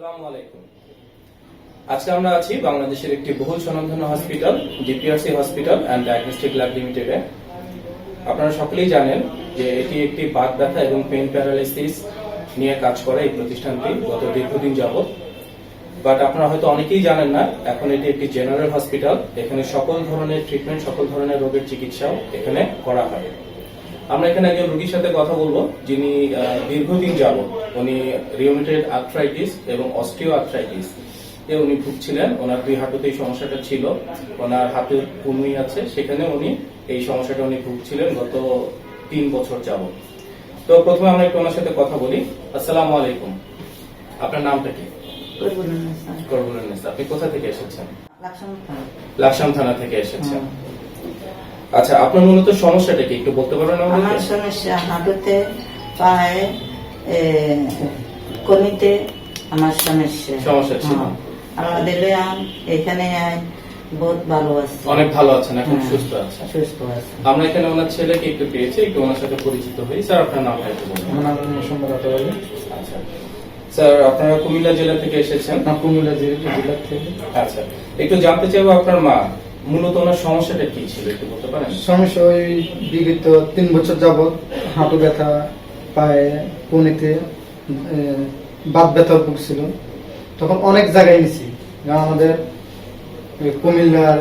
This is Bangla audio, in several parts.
আসসালামু আলাইকুম। আজকে আমরা আছি বাংলাদেশের একটি বহুল স্বনামধন্য hospital DPRC hospital and diagnostic lab লিমিটেডে আপনারা সকলেই জানেন যে এটি একটি বাত ব্যথা এবং পেন প্যারালাইসিস নিয়ে কাজ করে এই প্রতিষ্ঠানটি গত দীর্ঘদিন যাবত বাট আপনারা হয়তো অনেকেই জানেন না, এখন এটি একটি জেনারেল হসপিটাল এখানে সকল ধরনের ট্রিটমেন্ট সকল ধরনের রোগের চিকিৎসাও এখানে করা হয়। আমরা এখানে একজন রোগীর সাথে কথা বলব যিনি দীর্ঘদিন যাব উনি রিউমেটেড আর্থ্রাইটিস এবং অস্টিও আর্থ্রাইটিস এ উনি ভুগছিলেন। ওনার দুই হাঁটুতে এই সমস্যাটা ছিল। ওনার হাতের কুনুই আছে সেখানে উনি এই সমস্যাটা উনি ভুগছিলেন গত তিন বছর যাবত তো প্রথমে আমরা একটু ওনার সাথে কথা বলি। আসসালামু আলাইকুম। আপনার নামটা কি? আপনি কোথা থেকে এসেছেন? লাকসাম থানা। থেকে এসেছেন। হুম। আচ্ছা আপনার মূলত সমস্যাটা কি? একটু বলতে পারবেন আমার সমস্যা হাঁটুতে পায়ে এ, কনিতে আমার সমস্যা। সমস্যা ছিল। হ্যাঁ। আমাদের আম এখানে বহুত ভালো আছে। অনেক ভালো আছেন এখন হ্যাঁ, সুস্থ আছেন। সুস্থ আছে। আমরা এখানে ওনার ছেলেকে একটু পেয়েছি একটু ওনার সাথে পরিচিত হই। স্যার আপনার নামটা একটু বলুন। আমার নাম আচ্ছা। স্যার আপনারা কুমিল্লা জেলা থেকে এসেছেন? না কুমিল্লা জেলা জেলার থেকে। আচ্ছা। একটু জানতে চাইব আপনার মা। মূলত ওনার সমস্যাটা কি ছিল একটু বলতে পারেন? সমস্যা ওই বিগত তিন বছর যাবৎ হাঁটু ব্যথা, পায়ে কোনিতে বাত ব্যথা ভুগছিল তখন অনেক জায়গায় নিছি যেমন আমাদের কুমিল্লার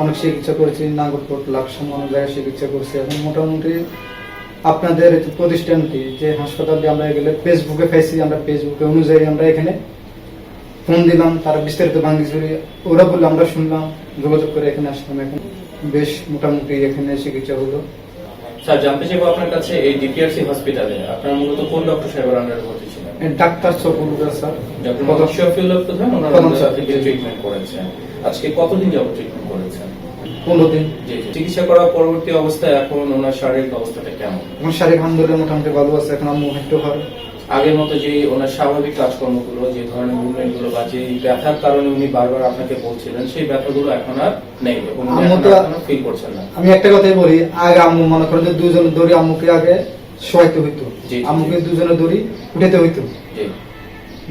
অনেক চিকিৎসা করেছি, নাগরকোট, লাকসাম অনেক জায়গায় চিকিৎসা করছি। এখন মোটামুটি আপনাদের প্রতিষ্ঠানটি, যে হাসপাতালটি আমরা গেলে ফেসবুকে পাইছি, আমরা ফেসবুকে অনুযায়ী আমরা এখানে ফোন দিলাম তারা বিস্তারিত ভাঙ্গিচুরি ওরা বলল আমরা শুনলাম যোগাযোগ করে এখানে আসলাম এখন বেশ মোটামুটি এখানে চিকিৎসা হলো। স্যার জানতে চাইব আপনার কাছে এই ডিপিআরসি হসপিটালে আপনার মূলত কোন ডক্টর সাহেবের আন্ডারে ভর্তি ছিলেন? Doctor sir. Doctor Mohammad Shafiullah Pradhan ওনার ট্রিটমেন্ট করেছেন। আজকে কতদিন যাবত ট্রিটমেন্ট করেছেন? পনেরো দিন। চিকিৎসা করার পরবর্তী অবস্থায় এখন ওনার শারীরিক অবস্থাটা কেমন? শারীরিক আন্দোলন মোটামুটি ভালো আছে এখন আম্মু একটু হয় আগের মতো যে ওনার স্বাভাবিক কাজকর্মগুলো যে ধরনের মুভমেন্টগুলো বা যে ব্যথার কারণে উনি বারবার আপনাকে বলছিলেন সেই ব্যথাগুলো এখন আর নেই এবং ফিল করছেন না। আমি একটা কথাই বলি আগে আম্মু মনে করেন যে দুজন দড়ি আম্মুকে আগে শোয়াইতে হইতো। আম্মুকে দুজনে দড়ি উঠাইতে হইতো।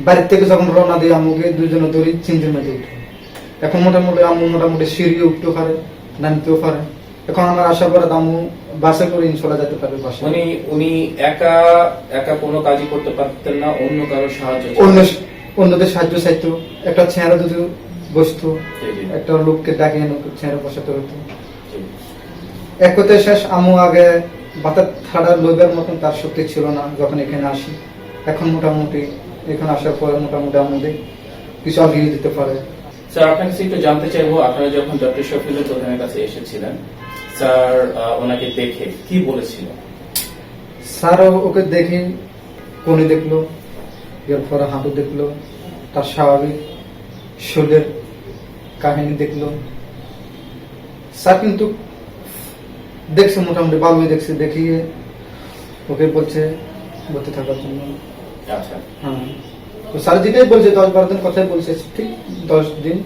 বাড়ির থেকে যখন রওনা দিই আম্মুকে দুজনে দড়ি চিনচিন মেতে উঠে এখন মোটামুটি আম্মু মোটামুটি সিঁড়িও উঠতেও পারে নামতেও পারে। এখন আমার আশা করে দামু বাসে করে ইনশাল্লাহ যেতে পারবে বাসে। উনি উনি একা একা কোনো কাজই করতে পারতেন না অন্য কারোর সাহায্য অন্য অন্যদের সাহায্য চাইতো। একটা ছেঁড়া যদি বসতো। একটা লোককে এনে ছেঁড়া বসাতে হতো। এক কথায় শেষ আমু আগে বাতার থাড়া লোকের মতন তার শক্তি ছিল না যখন এখানে আসি। এখন মোটামুটি এখানে আসার পরে মোটামুটি আমাদের কিছু আগিয়ে দিতে পারে। স্যার আপনার কাছে একটু জানতে চাইব আপনারা যখন ডক্টর শফিউল্লাহ প্রধানের কাছে এসেছিলেন স্যার ওনাকে দেখে কি বলেছিলেন স্যারও ওকে দেখি কোনি দেখল এরপরে হাঁটু দেখল তার স্বাভাবিক শরীরের কাহিনী দেখল। স্যার কিন্তু দেখছে মোটামুটি ভালোই দেখছে দেখিয়ে ওকে বলছে ভর্তি থাকার জন্য। আচ্ছা। হ্যাঁ। তো স্যার যেটাই বলছে দশ বারো দিন কথাই বলছে ঠিক দশ দিন।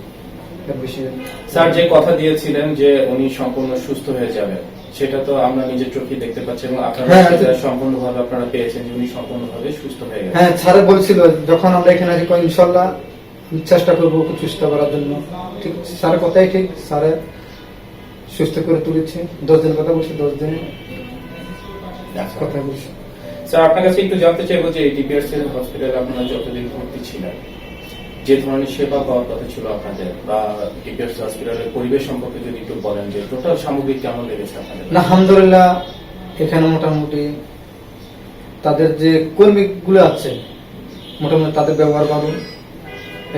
স্যার যে কথা দিয়েছিলেন যে উনি সম্পূর্ণ সুস্থ হয়ে যাবেন সেটা তো আমরা নিজের চোখে দেখতে পাচ্ছি এবং আপনারা হ্যাঁ। সম্পূর্ণভাবে আপনারা পেয়েছেন যে উনি সম্পূর্ণভাবে সুস্থ হয়ে গেছেন হ্যাঁ স্যারে বলছিল যখন আমরা এখানে আসি ইনশাল্লাহ চেষ্টা করব ওকে সুস্থ করার জন্য ঠিক স্যার কথাই ঠিক স্যারে সুস্থ করে তুলেছে দশ দিন কথা বলছে দশ দিন আচ্ছা। কথা বলছে স্যার আপনার কাছে একটু জানতে চাইব যে ডিপিআরসি হসপিটালে আপনারা যতদিন ভর্তি ছিলেন, যে ধরনের সেবা পাওয়ার কথা ছিল আপনাদের, বা ডিপিআরসি হসপিটালের পরিবেশ সম্পর্কে যদি একটু বলেন, যে টোটাল সামগ্রিক কেমন লেগেছে আপনাদের? আলহামদুলিল্লাহ, এখানে মোটামুটি তাদের যে কর্মীগুলো আছে, মোটামুটি তাদের ব্যবহার ভালো।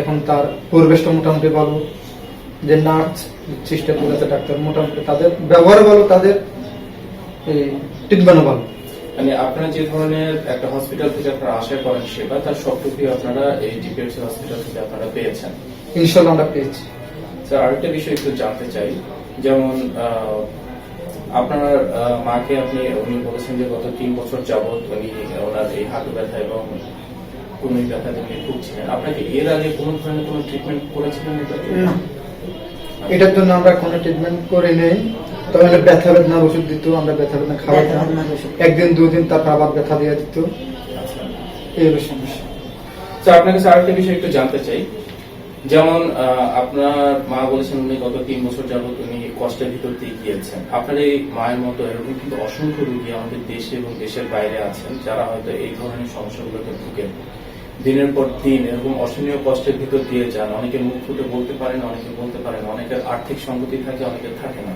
এখন তার পরিবেশটা মোটামুটি ভালো। যে নার্স সিস্টেম আছে, ডাক্তার, মোটামুটি তাদের ব্যবহার ভালো, তাদের ট্রিটমেন্টও ভালো। মানে আপনারা যে ধরনের একটা হসপিটাল থেকে আপনারা আশা করেন সেবা তার সবটুকুই আপনারা এই ডিপিআরসি হসপিটাল থেকে আপনারা পেয়েছেন। ইনশাল্লাহ আমরা পেয়েছি। স্যার আরেকটা বিষয় একটু জানতে চাই। যেমন আপনার মাকে আপনি উনি বলেছেন যে গত তিন বছর যাবত উনি ওনার এই হাঁটু ব্যথা এবং কোন ব্যথা উনি ভুগছিলেন। আপনাকে এর আগে কোনো ধরনের কোনো ট্রিটমেন্ট করেছিলেন? না। এটার জন্য আমরা কোনো ট্রিটমেন্ট করে নেই তবে ব্যথা বেদনার ওষুধ দিত আমরা ব্যথা বেদনা খাওয়াতাম। একদিন দুদিন তারপর আবার ব্যথা দিয়ে দিত। এই হলো সমস্যা। আপনার কাছে আরেকটা বিষয় একটু জানতে চাই। যেমন আপনার মা বলেছেন উনি গত তিন বছর যাবত উনি কষ্টের ভিতর দিয়ে গিয়েছেন। আপনার এই মায়ের মতো এরকম কিন্তু অসংখ্য রোগী আমাদের দেশে এবং দেশের বাইরে আছেন যারা হয়তো এই ধরনের সমস্যাগুলোতে ভুগেন। দিনের পর দিন এরকম অসহনীয় কষ্টের ভিতর দিয়ে যান। অনেকে মুখ ফুটে বলতে পারেন অনেকে বলতে পারেন অনেকের আর্থিক সঙ্গতি থাকে অনেকের থাকে না।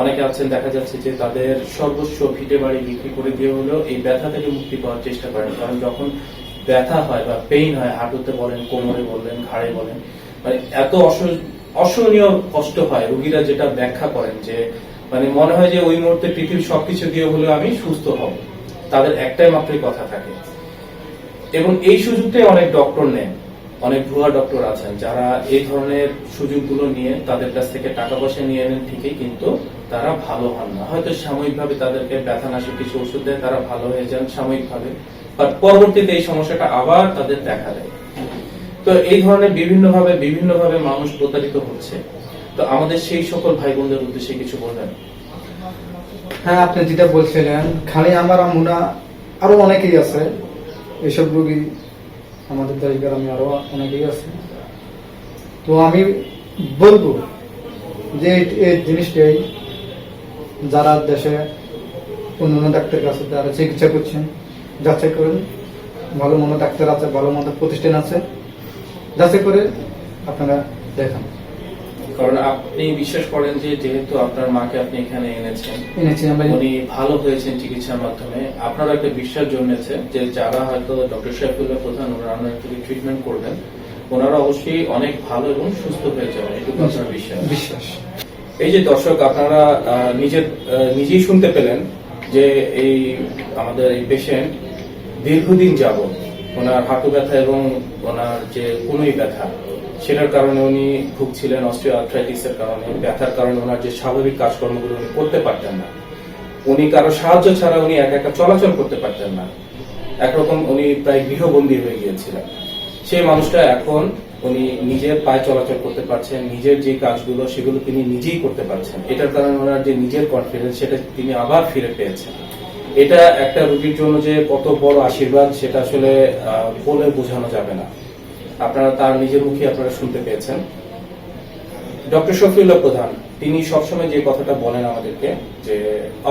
অনেকে আছেন, দেখা যাচ্ছে যে তাদের সর্বস্ব ভিটে বাড়ি বিক্রি করে দিয়ে হলেও এই ব্যথা থেকে মুক্তি পাওয়ার চেষ্টা করেন। কারণ যখন ব্যথা হয় বা পেইন হয়, হাঁটুতে বলেন, কোমরে বলেন, ঘাড়ে বলেন মানে এত অসহনীয় কষ্ট হয় রোগীরা যেটা ব্যাখ্যা করেন যে মানে মনে হয় যে ওই মুহূর্তে পৃথিবীর সবকিছু দিয়ে হলেও আমি সুস্থ হব। তাদের একটাই মাত্রই কথা থাকে। এবং এই সুযোগটাই অনেক ডক্টর নেন। অনেক ভুয়া ডক্টর আছেন যারা এই ধরনের সুযোগগুলো নিয়ে তাদের কাছ থেকে টাকা পয়সা নিয়ে নেন ঠিকই, কিন্তু তারা ভালো হন না। হয়তো সাময়িকভাবে তাদেরকে ব্যথানাশক কিছু ওষুধ দেয়, তারা ভালো হয়ে যান সাময়িকভাবে। বাট পরবর্তীতে এই সমস্যাটা আবার তাদের দেখা দেয়। তো এই ধরনের বিভিন্নভাবে বিভিন্নভাবে মানুষ প্রতারিত হচ্ছে। তো আমাদের সেই সকল ভাই বোনদের উদ্দেশ্যে কিছু বলবেন? হ্যাঁ আপনি যেটা বলছিলেন, খালি আমার আম্মু না আরও অনেকেই আছে। এসব রোগী আমাদের দেশ গ্রামে আরও অনেকেই আছে। তো আমি বলব যে এই জিনিসটাই যারা দেশে অন্যান্য ডাক্তারের কাছে যারা চিকিৎসা করছেন। যাচাই করেন। ভালো মতো ডাক্তার আছে ভালো মতো প্রতিষ্ঠান আছে। যাচাই করে আপনারা দেখান। কারণ আপনি বিশ্বাস করেন যে যেহেতু আপনার মাকে আপনি এখানে এনেছেন উনি ভালো হয়েছেন চিকিৎসার মাধ্যমে। আপনার একটা বিশ্বাস জন্মেছে যে যারা হয়তো ডক্টর সাইফুল্লাহ প্রধান ওনারা ওনার থেকে ট্রিটমেন্ট করবেন। ওনারা অবশ্যই অনেক ভালো এবং সুস্থ হয়ে যাবেন। এটুকু আপনার বিশ্বাস। বিশ্বাস। এই যে দর্শক, আপনারা নিজের নিজেই শুনতে পেলেন যে এই আমাদের এই পেশেন্ট দীর্ঘদিন যাব ওনার হাঁটু ব্যথা এবং ওনার যে কোনোই ব্যথা, সেটার কারণে উনি ভুগছিলেন অস্ট্রিও আর্থ্রাইটিসের কারণে, ব্যথার কারণে ওনার যে স্বাভাবিক কাজকর্মগুলো উনি করতে পারতেন না। উনি কারও সাহায্য ছাড়া উনি একা একা চলাচল করতে পারতেন না। একরকম উনি প্রায় গৃহবন্দী হয়ে গিয়েছিলেন। সেই মানুষটা এখন উনি নিজের পায়ে চলাচল করতে পারছেন, নিজের যে কাজগুলো সেগুলো তিনি নিজেই করতে পারছেন। এটার কারণে ওনার যে নিজের কনফিডেন্স সেটা তিনি আবার ফিরে পেয়েছেন। এটা একটা রোগীর জন্য যে কত বড় আশীর্বাদ, সেটা আসলে বলে বোঝানো যাবে না। আপনারা তার নিজের মুখে আপনারা শুনতে পেয়েছেন। ডক্টর শফিউল্লাহ প্রধান তিনি সবসময় যে কথাটা বলেন আমাদেরকে, যে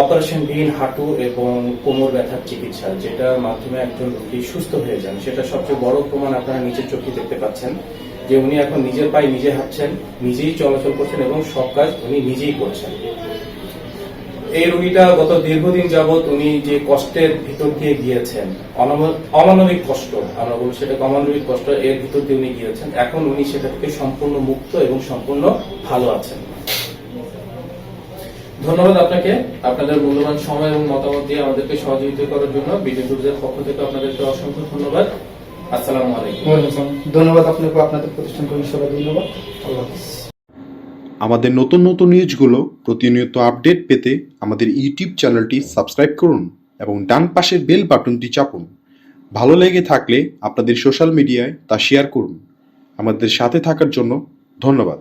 অপারেশনবিহীন হাঁটু এবং কোমর ব্যথার চিকিৎসা, যেটার মাধ্যমে একজন রোগী সুস্থ হয়ে যান, সেটা সবচেয়ে বড় প্রমাণ আপনারা নিজের চোখে দেখতে পাচ্ছেন, যে উনি এখন নিজের পায়ে নিজে হাঁটছেন, নিজেই চলাচল করছেন এবং সব কাজ উনি নিজেই করছেন। এই রোগীটা গত দীর্ঘদিন যাবৎ উনি যে কষ্টের ভিতর দিয়ে গিয়েছেন অমানবিক কষ্ট, আমরা বলব সেটা অমানবিক কষ্ট, এর ভিতর দিয়ে উনি গিয়েছেন, এখন উনি সেটা থেকে সম্পূর্ণ মুক্ত এবং সম্পূর্ণ ভালো আছেন। ধন্যবাদ আপনাকে। আপনাদের মূল্যবান সময় এবং মতামত দিয়ে আমাদেরকে সহযোগিতা করার জন্য বিজয় গ্রুপের পক্ষ থেকে আপনাদেরকে অসংখ্য ধন্যবাদ। আসসালামু আলাইকুম। ধন্যবাদ আপনাকে আপনাদের প্রতিষ্ঠান কর্মী সবাই ধন্যবাদ। আল্লাহ আমাদের নতুন নতুন নিউজগুলো প্রতিনিয়ত আপডেট পেতে আমাদের ইউটিউব চ্যানেলটি সাবস্ক্রাইব করুন এবং ডান পাশের বেল বাটনটি চাপুন। ভালো লেগে থাকলে আপনাদের সোশ্যাল মিডিয়ায় তা শেয়ার করুন। আমাদের সাথে থাকার জন্য ধন্যবাদ।